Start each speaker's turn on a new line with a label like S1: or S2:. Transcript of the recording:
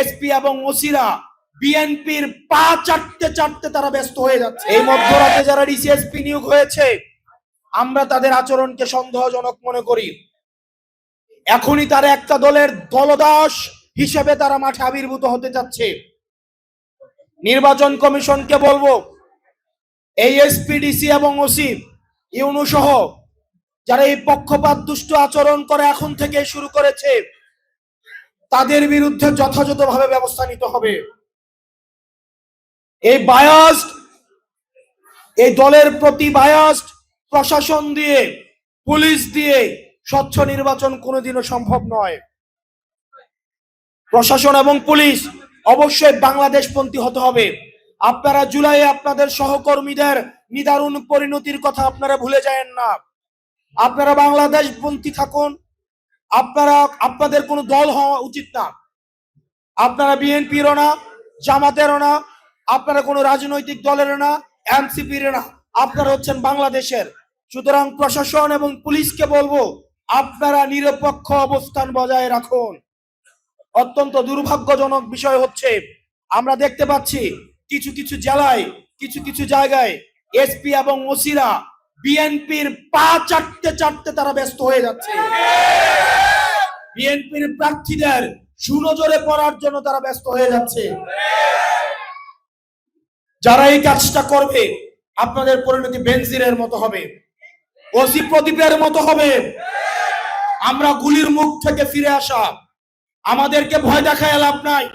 S1: SP এবং ওসিরা বিএনপির পা চাটতে চাটতে তারা ব্যস্ত হয়ে যাচ্ছে। এই মধ্যরাতে যারা ডিসিএসপি নিয়োগ হয়েছে, আমরা তাদের আচরণকে সন্দেহজনক মনে করি। এখনই তারা একটা দলের দলদাস হিসেবে তারা মাঠে আবির্ভূত হতে যাচ্ছে। নির্বাচন কমিশনকে বলব, এই এসপিডিসি এবং ওসি ইউনু সহ যারা এই পক্ষপাত দুষ্ট আচরণ করে এখন থেকে শুরু করেছে তাদের বিরুদ্ধে যথাযথভাবে ব্যবস্থা নিতে হবে। এই বায়াস্ট এই দলের প্রতি বায়াস্ট প্রশাসন দিয়ে, পুলিশ দিয়ে স্বচ্ছ নির্বাচন কোনোদিনও সম্ভব নয়। প্রশাসন এবং পুলিশ অবশ্যই বাংলাদেশপন্থী হতে হবে। আপনারা জুলাইয়ে আপনাদের সহকর্মীদের নিদারুণ পরিণতির কথা আপনারা ভুলে যায়েন না। আপনারা বাংলাদেশপন্থী থাকুন আপনারা, আপনাদের কোনো দল হওয়া উচিত না। আপনারা বিএনপিরও না, জামাতেরও না, আপনারা কোনো রাজনৈতিক দলেরও না এনসিপির না। আপনারা হচ্ছেন বাংলাদেশের। সুতরাং প্রশাসন এবং পুলিশকে বলব, আপনারা নিরপেক্ষ অবস্থান বজায় রাখুন। অত্যন্ত দুর্ভাগ্যজনক বিষয় হচ্ছে, আমরা দেখতে পাচ্ছি কিছু কিছু জেলায়, কিছু কিছু জায়গায় এসপি এবং ওসিরা বিএনপির পা চাটতে চাটতে তারা ব্যস্ত হয়ে যাচ্ছে। বিএনপির প্রার্থীদের সুনজরে পড়ার জন্য তারা ব্যস্ত হয়ে যাচ্ছে। যারা এই কাজটা করবে, আপনাদের পরিণতি বেনজিরের মতো হবে। ওসি প্রদীপের মতো হবে। আমরা গুলির মুখ থেকে ফিরে আসা। আমাদেরকে ভয় দেখায় লাভ নাই।